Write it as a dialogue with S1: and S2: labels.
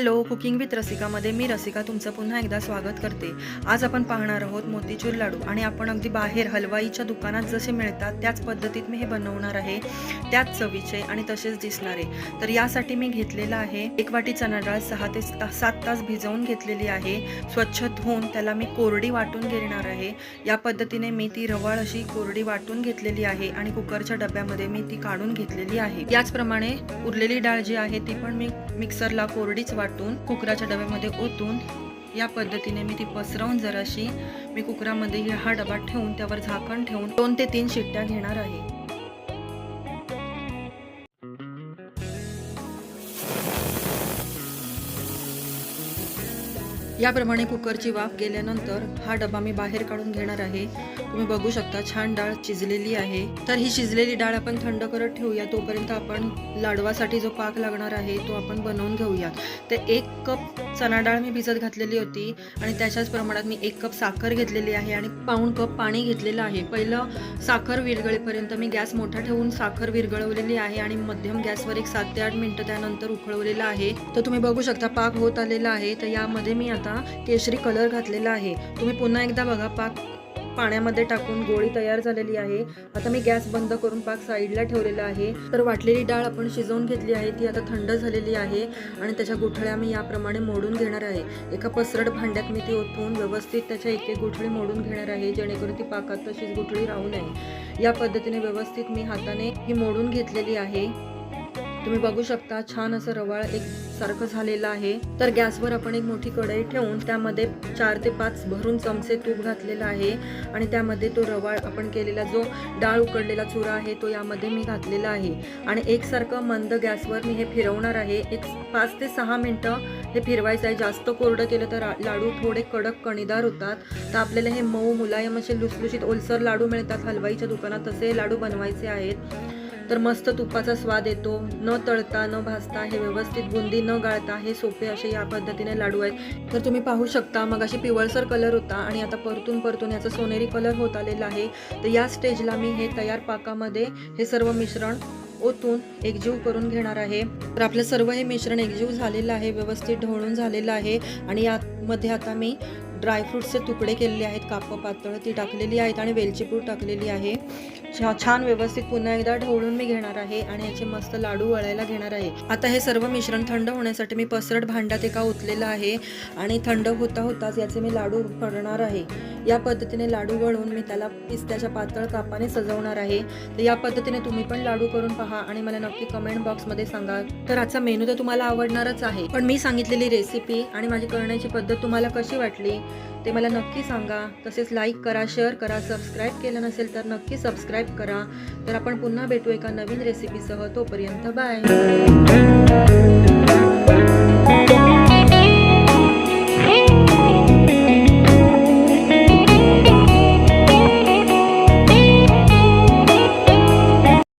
S1: Hello cooking with रसिकामध्ये मी रसिका तुमचं पुन्हा एकदा स्वागत करते. आज आपण पाहणार आहोत मोतीचूर लाडू आणि आपण अगदी बाहेर हलवाईच्या दुकानात जसे मिळतात त्याच पद्धतीत मी हे बनवणार आहे. त्याच चवीचे आणि तसेच दिसणारे. तर यासाठी मी घेतलेला आहे एक वाटी चणा डाळ सहा ते सात तास भिजवून घेतलेली आहे. स्वच्छ धुवून त्याला मी कोरडी वाटून घेणार आहे. या पद्धतीने मी ती रवाळ अशी कोरडी वाटून घेतलेली आहे आणि कुकरच्या डब्यामध्ये मी ती काढून घेतलेली आहे. याचप्रमाणे उरलेली डाळ जी आहे ती पण मी मिक्सरला कोरडीच वाटून कुकराच्या डब्यामध्ये ओतून या पद्धतीने मी ती पसरवून जराशी मी कुकरामध्ये हा डबा ठेवून त्यावर झाकण ठेवून दोन ते तीन शिट्ट्या घेणार आहे. याप्रमाणे कुकरची वाफ गेल्यानंतर हा डबा मी बाहेर काढून घेणार आहे. तुम्ही बघू शकता छान डाळ शिजलेली आहे. तर ही शिजलेली डाळ आपण थंड करत ठेवूया. तोपर्यंत आपण लाडवासाठी जो पाक लागणार आहे तो आपण बनवून घेऊया. तर एक कप चणा डाळ मी भिजत घातलेली होती आणि त्याच्याच प्रमाणात मी एक कप साखर घेतलेली आहे आणि पाऊण कप पाणी घेतलेलं आहे. पहिलं साखर विरगळेपर्यंत मी गॅस मोठा ठेवून साखर विरघळवलेली आहे आणि मध्यम गॅसवर एक सात ते आठ मिनटं त्यानंतर उकळवलेलं आहे. तर तुम्ही बघू शकता पाक होत आलेला आहे. तर यामध्ये मी आता केशरी कलर घातलेला आहे. तुम्ही पुन्हा एकदा बघा पाक पाण्यामध्ये टाकून गोळी तयार झालेली आहे. आता मी गॅस बंद करून पाक साईडला ठेवलेला आहे. तर वाटलेली डाळ आपण शिजवून घेतली आहे. ती आता थंड झालेली आहे आणि त्याच्या गुठळ्या मी याप्रमाणे मोडून घेणार आहे. एका पसरट भांड्यात मी ती ओतून व्यवस्थित त्याच्या एक एक गुठळी मोडून घेणार आहे जेणेकरून ती पाकात तशीच गुठळी राहू नये. या पद्धतीने व्यवस्थित मी हाताने ही मोडून घेतलेली आहे. तुम्ही बघू शकता छान असं रवाळ एक सारखं झालेलं आहे. तर गॅसवर आपण एक मोठी कढई ठेवून त्यामध्ये चार ते पाच भरून चमचे तूप घातलेलं आहे. आणि त्यामध्ये तो रवाळ आपण केलेला जो डाळ उकडलेला चुरा आहे तो यामध्ये मी घातलेला आहे. आणि एकसारखं मंद गॅसवर मी हे फिरवणार आहे. एक पाच ते सहा मिनटं हे फिरवायचं आहे. जास्त कोरडं केलं तर लाडू थोडे कडक कणीदार होतात. तर आपल्याला हे मऊ मुलायम असे लुसलुशीत ओलसर लाडू मिळतात हलवाईच्या दुकानात तसे लाडू बनवायचे आहेत. तर मस्त तुपाचा स्वाद येतो. न तळता न भाजता हे व्यवस्थित बुंदी न गाळता हे सोपे असे या पद्धतीने लाडू आहेत. तर तुम्ही पाहू शकता मग अशी पिवळसर कलर होता आणि आता परतून परतून याचा सोनेरी कलर होत आलेला आहे. तर या स्टेजला मी हे तयार पाकामध्ये हे सर्व मिश्रण ओतून एकजीव करून घेणार आहे. तर आपलं सर्व हे मिश्रण एकजीव झालेलं आहे व्यवस्थित ढवळून झालेलं आहे आणि यामध्ये आता मी ड्रायफ्रूटचे तुकडे केलेले आहेत कापं पातळ ती टाकलेली आहेत आणि वेलची पूड टाकलेली आहे. छा- छान व्यवस्थित पुन्हा एकदा ढवळून मी घेणार आहे आणि याचे मस्त लाडू वळायला घेणार आहे. आता हे सर्व मिश्रण थंड होण्यासाठी मी पसरट भांड्यात एका ओतलेलं आहे आणि थंड होता होताच याचे मी लाडू करणार आहे. या पद्धतीने लाडू वळून मी त्याला पिस्त्याच्या पातळ कापाने सजवणार आहे. तर या पद्धतीने तुम्ही पण लाडू करून पहा आणि मला नक्की कमेंट बॉक्समध्ये सांगा. तर आजचा मेनू तर तुम्हाला आवडणारच आहे. पण मी सांगितलेली रेसिपी आणि माझी करण्याची पद्धत तुम्हाला कशी वाटली? ते मला नक्की सांगा. तसेच लाईक करा शेअर करा सबस्क्राईब केलं नसेल तर नक्की सबस्क्राईब करा. तर आपण पुन्हा भेटू एका नवीन रेसिपीसह तोपर्यंत बाय